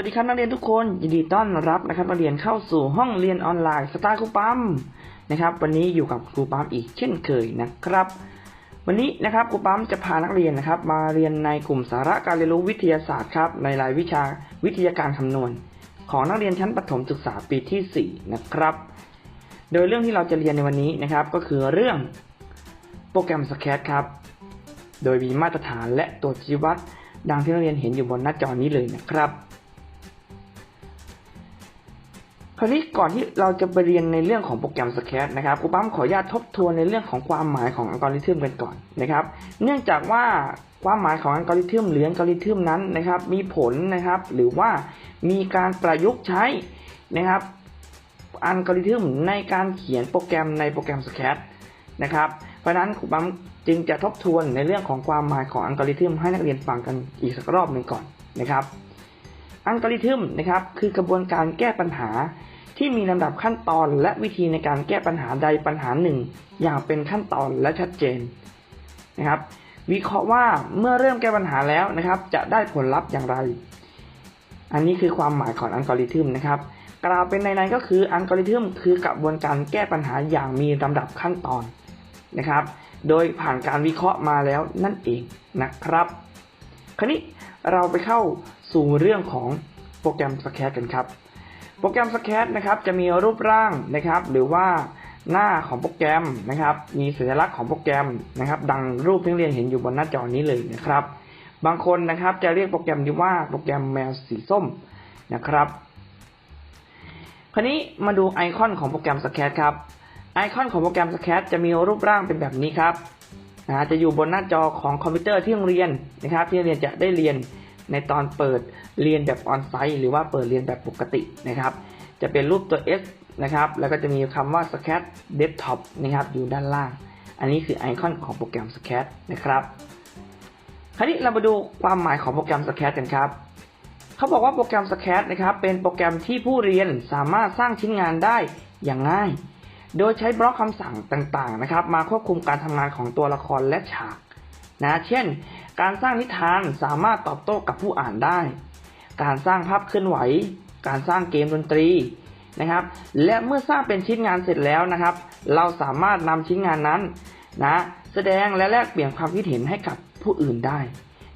วัสดีครับนักเรียนทุกคนยินดีต้อนรับนะครับนักเรียนเข้าสู่ห้องเรียนออนไลน์สตาร์ครูปั๊มนะครับวันนี้อยู่กับครูปั๊มอีกเช่นเคยนะครับ วันนี้นะครับครูปั๊มจะพานักเรียนนะครับ มาเรียนในกลุ่มสาระการเรียนรู้วิทยาศาสตร์ครับในรายวิชาวิทยาการคำนวณ ของนักเรียนชั้นประถมศึกษาปีที่ 4 นะครับ โดยเรื่องที่เราจะเรียนในวันนี้นะครับ ก็คือเรื่องโปรแกรมสแคตครับโดยมีมาตรฐานและตัวชี้วัดดังที่นักเรียนเห็นอยู่บนหน้าจอนี้เลยนะครับ คราวนี้ก่อนที่เราจะไปเรียนในเรื่องของโปรแกรมสแคตนะครับครูปั๊มขออนุญาตทบทวนในเรื่องของความหมายของอัลกอริทึมกันก่อนนะครับ เนื่องจากว่าความหมายของอัลกอริทึมหรืออัลกอริทึมนั้นนะครับ มีผลนะครับ หรือว่ามีการประยุกต์ใช้นะครับอัลกอริทึมในการเขียนโปรแกรมในโปรแกรมสแคตนะครับ เพราะนั้นครูปั๊มจึงจะทบทวนในเรื่องของความหมายของอัลกอริทึมให้นักเรียนฟังกันอีกสักรอบหนึ่งก่อนนะครับ อัลกอริทึมนะครับคือกระบวนการแก้ปัญหา ที่มีลำดับขั้นตอนและวิธีในการแก้ปัญหาใดปัญหาหนึ่ง อย่างเป็นขั้นตอนและชัดเจนนะครับ วิเคราะห์ว่าเมื่อเริ่มแก้ปัญหาแล้วนะครับ จะได้ผลลัพธ์อย่างไร อันนี้คือความหมายของอัลกอริทึมนะครับกล่าวเป็นในๆก็คืออัลกอริทึมคือกระบวนการแก้ปัญหาอย่างมีลำดับขั้นตอนนะครับ โดยผ่านการวิเคราะห์มาแล้วนั่นเองนะครับ คราวนี้เราไปเข้าสู่เรื่องของโปรแกรมสแคตกันครับ โปรแกรมสแคตนะครับจะมีรูปร่างนะครับหรือว่าหน้าของโปรแกรมนะครับ มีสัญลักษณ์ของโปรแกรมนะครับ ดังรูปที่เรียนเห็นอยู่บนหน้าจอนี้เลยนะครับ บางคนนะครับจะเรียกโปรแกรมนี้ว่าโปรแกรมแมวสีส้มนะครับ คราวนี้มาดูไอคอนของโปรแกรมสแคตครับ ไอคอนของโปรแกรมสแคตจะมีรูปร่างเป็นแบบนี้ครับนะจะอยู่บนหน้าจอของคอมพิวเตอร์ที่โรงเรียนนะครับ ที่โรงเรียนจะได้เรียน ในตอนเปิดเรียนแบบออนไซต์หรือว่าเปิดเรียนแบบปกตินะครับ จะเป็นรูปตัว S นะครับ แล้วก็จะมีคำว่า Scat Desktop นะครับ อยู่ด้านล่าง อันนี้คือไอคอนของโปรแกรม Scat นะครับคราวนี้เรามาดูความหมายของโปรแกรม Scat กันครับเขาบอกว่าโปรแกรม Scat นะครับ เป็นโปรแกรมที่ผู้เรียนสามารถสร้างชิ้นงานได้อย่างง่าย โดยใช้บล็อกคำสั่งต่างๆนะครับ มาควบคุมการทำงานของตัวละครและฉากนะ เช่น การสร้างนิทานสามารถตอบโต้กับผู้อ่านได้ การสร้างภาพเคลื่อนไหว การสร้างเกมดนตรีนะครับ และเมื่อสร้างเป็นชิ้นงานเสร็จแล้วนะครับ เราสามารถนำชิ้นงานนั้นนะแสดงและแลกเปลี่ยนความคิดเห็นให้กับผู้อื่นได้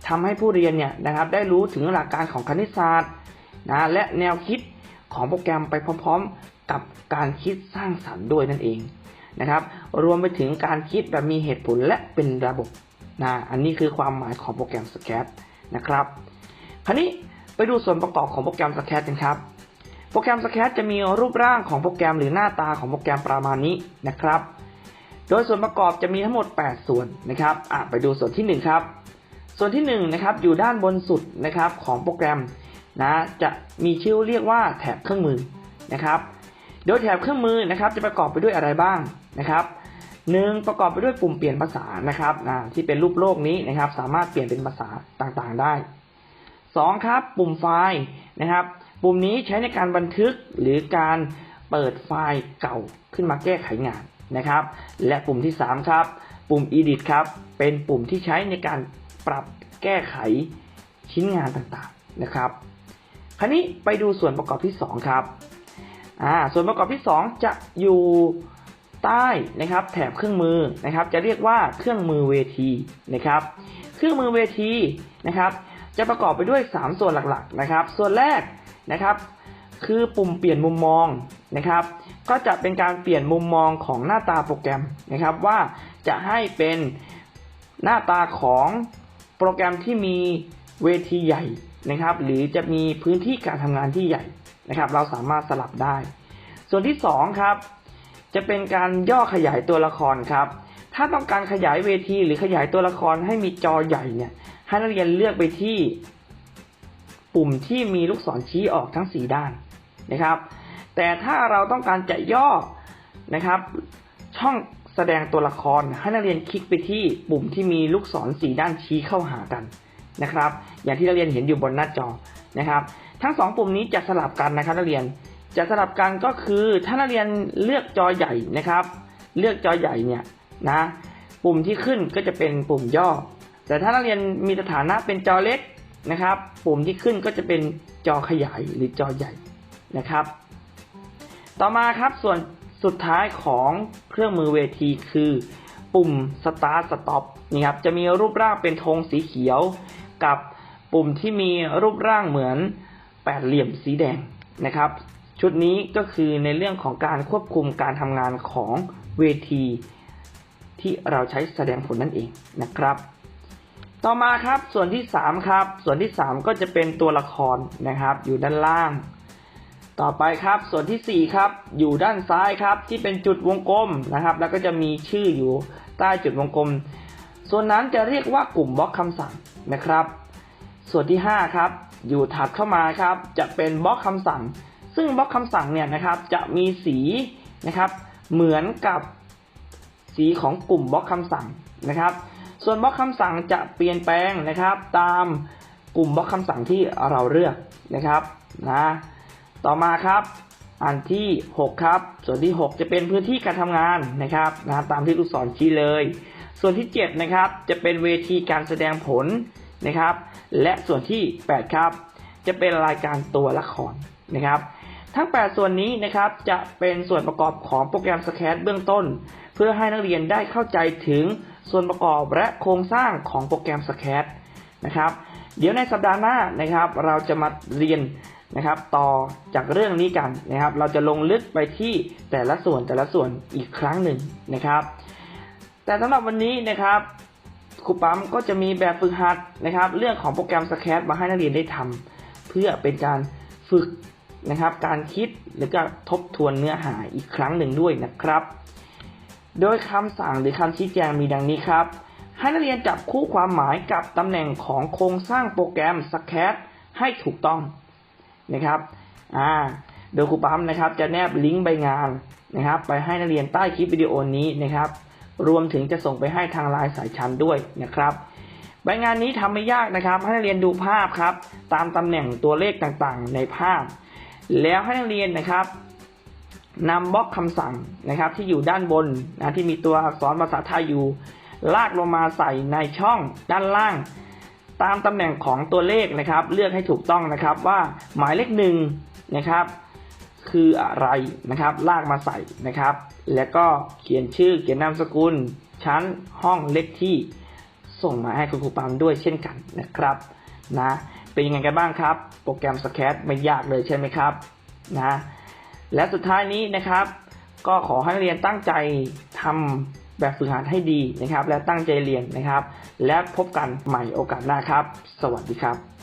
ทำให้ผู้เรียนเนี่ยนะครับได้รู้ถึงหลักการของคณิตศาสตร์นะและแนวคิดของโปรแกรมไปพร้อมๆ กับการคิดสร้างสรรค์ด้วยนั่นเองนะครับ รวมไปถึงการคิดแบบมีเหตุผลและเป็นระบบ นะอันนี้คือความหมายของโปรแกรม Scat นะครับ คราวนี้ไปดูส่วนประกอบของโปรแกรม Scat กันครับ โปรแกรม Scat จะมีรูปร่างของโปรแกรมหรือหน้าตาของโปรแกรมประมาณนี้นะครับ โดยส่วนประกอบจะมีทั้งหมด 8 ส่วนนะครับอะไปดูส่วนที่ 1 ครับ ส่วนที่1นะครับอยู่ด้านบนสุดนะครับของโปรแกรมนะจะมีชื่อเรียกว่าแถบเครื่องมือนะครับ โดยแถบเครื่องมือนะครับจะประกอบไปด้วยอะไรบ้างนะครับ หนึ่งประกอบไปด้วยปุ่มเปลี่ยนภาษานะครับที่เป็นรูปโลกนี้นะครับ สามารถเปลี่ยนเป็นภาษาต่างๆได้สองครับ ปุ่มไฟล์นะครับ ปุ่มนี้ใช้ในการบันทึกหรือการเปิดไฟล์เก่าขึ้นมาแก้ไขงานนะครับ และปุ่มที่สามครับ ปุ่ม edit ครับ เป็นปุ่มที่ใช้ในการปรับแก้ไขชิ้นงานต่างๆนะครับ คราวนี้ไปดูส่วนประกอบที่สองครับอ่าส่วนประกอบที่สองจะอยู่ ใต้นะครับแถบเครื่องมือนะครับจะเรียกว่าเครื่องมือเวทีนะครับ เครื่องมือเวทีนะครับ จะประกอบไปด้วย 3 ส่วนหลักๆนะครับ ส่วนแรกนะครับคือปุ่มเปลี่ยนมุมมองนะครับ ก็จะเป็นการเปลี่ยนมุมมองของหน้าตาโปรแกรมนะครับว่าจะให้เป็นหน้าตาของโปรแกรมที่มีเวทีใหญ่นะครับ หรือจะมีพื้นที่การทำงานที่ใหญ่นะครับ เราสามารถสลับได้ ส่วนที่2ครับ จะเป็นการย่อขยายตัวละครครับ ถ้าต้องการขยายเวทีหรือขยายตัวละครให้มีจอใหญ่เนี่ย ให้นักเรียนเลือกไปที่ปุ่มที่มีลูกศรชี้ออกทั้ง 4 ด้านนะครับ แต่ถ้าเราต้องการจะย่อนะครับ ช่องแสดงตัวละครให้นักเรียนคลิกไปที่ปุ่มที่มีลูกศรสีด้านชี้เข้าหากันนะครับ อย่างที่นักเรียนเห็นอยู่บนหน้าจอนะครับ ทั้ง 2 ปุ่มนี้จะสลับกันนะครับนักเรียน จะสลับกันก็คือถ้านักเรียนเลือกจอใหญ่นะครับ เลือกจอใหญ่เนี่ยนะปุ่มที่ขึ้นก็จะเป็นปุ่มย่อ แต่ถ้านักเรียนมีสถานะเป็นจอเล็กนะครับ ปุ่มที่ขึ้นก็จะเป็นจอขยายหรือจอใหญ่นะครับ ต่อมาครับส่วนสุดท้ายของเครื่องมือเวทีคือ ปุ่ม Start Stop นี่ครับจะมีรูปร่างเป็นธงสีเขียว กับปุ่มที่มีรูปร่างเหมือนแปดเหลี่ยมสีแดงนะครับ ชุดนี้ก็คือในเรื่องของการควบคุมการทำงานของเวที ที่เราใช้แสดงผลนั่นเองนะครับ ต่อมาครับส่วนที่สามครับ ส่วนที่สามก็จะเป็นตัวละครนะครับอยู่ด้านล่าง ต่อไปครับส่วนที่สี่ครับ อยู่ด้านซ้ายครับ ที่เป็นจุดวงกลมนะครับ แล้วก็จะมีชื่ออยู่ใต้จุดวงกลม ส่วนนั้นจะเรียกว่ากลุ่มบล็อกคำสั่งนะครับ ส่วนที่ห้าครับ อยู่ถัดเข้ามาครับ จะเป็นบล็อกคำสั่ง ซึ่งบล็อกคำสั่งเนี่ยนะครับจะมีสีนะครับเหมือนกับสีของกลุ่มบล็อกคำสั่งนะครับ ส่วนบล็อกคำสั่งจะเปลี่ยนแปลงนะครับ ตามกลุ่มบล็อกคำสั่งที่เราเลือกนะครับนะต่อมาครับอันที่ 6 ครับ ส่วนที่ 6 จะเป็นพื้นที่การทำงานนะครับนะตามที่ลูกศรชี้เลย ส่วนที่ 7 นะครับ จะเป็นเวทีการแสดงผลนะครับ และส่วนที่ 8 ครับ จะเป็นรายการตัวละครนะครับ ทั้ง 8 ส่วนนี้นะครับจะเป็นส่วนประกอบของโปรแกรมสแคตเบื้องต้น เพื่อให้นักเรียนได้เข้าใจถึงส่วนประกอบและโครงสร้างของโปรแกรมสแคตนะครับ เดี๋ยวในสัปดาห์หน้านะครับ เราจะมาเรียนนะครับ ต่อจากเรื่องนี้กันนะครับ เราจะลงลึกไปที่แต่ละส่วนแต่ละส่วนอีกครั้งหนึ่งนะครับ แต่สำหรับวันนี้นะครับครูปั๊มก็จะมีแบบฝึกหัดนะครับ เรื่องของโปรแกรมสแคตมาให้นักเรียนได้ทำเพื่อเป็นการฝึก นะครับ การคิดหรือก็ทบทวนเนื้อหาอีกครั้งหนึ่งด้วยนะครับ โดยคำสั่งหรือคำชี้แจงมีดังนี้ครับ ให้นักเรียนจับคู่ความหมายกับตำแหน่งของโครงสร้างโปรแกรมสแคตให้ถูกต้องนะครับอ่าโดยครูปั๊มนะครับ จะแนบลิงก์ใบงานนะครับ ไปให้นักเรียนใต้คลิปวิดีโอนี้นะครับ รวมถึงจะส่งไปให้ทางไลน์สายชั้นด้วยนะครับใบงานนี้ทำไม่ยากนะครับ ให้นักเรียนดูภาพครับ ตามตำแหน่งตัวเลขต่างๆ ในภาพ แล้วให้นักเรียนนะครับนำบล็อกคำสั่งนะครับ ที่อยู่ด้านบนนะที่มีตัวอักษรภาษาไทยอยู่ ลากลงมาใส่ในช่องด้านล่าง ตามตำแหน่งของตัวเลขนะครับ เลือกให้ถูกต้องนะครับว่าหมายเลขหนึ่งนะครับ คืออะไรนะครับ ลากมาใส่นะครับ แล้วก็เขียนชื่อเขียนนามสกุล ชั้นห้องเลขที่ ส่งมาให้คุณครูปามด้วยเช่นกันนะครับนะ เป็นยังไงกันบ้างครับ โปรแกรมสแคตไม่ยากเลยใช่ไหมครับนะและสุดท้ายนี้นะครับ ก็ขอให้นักเรียนตั้งใจทำแบบฝึกหัดให้ดีนะครับ และตั้งใจเรียนนะครับ และพบกันใหม่โอกาสหน้าครับ สวัสดีครับ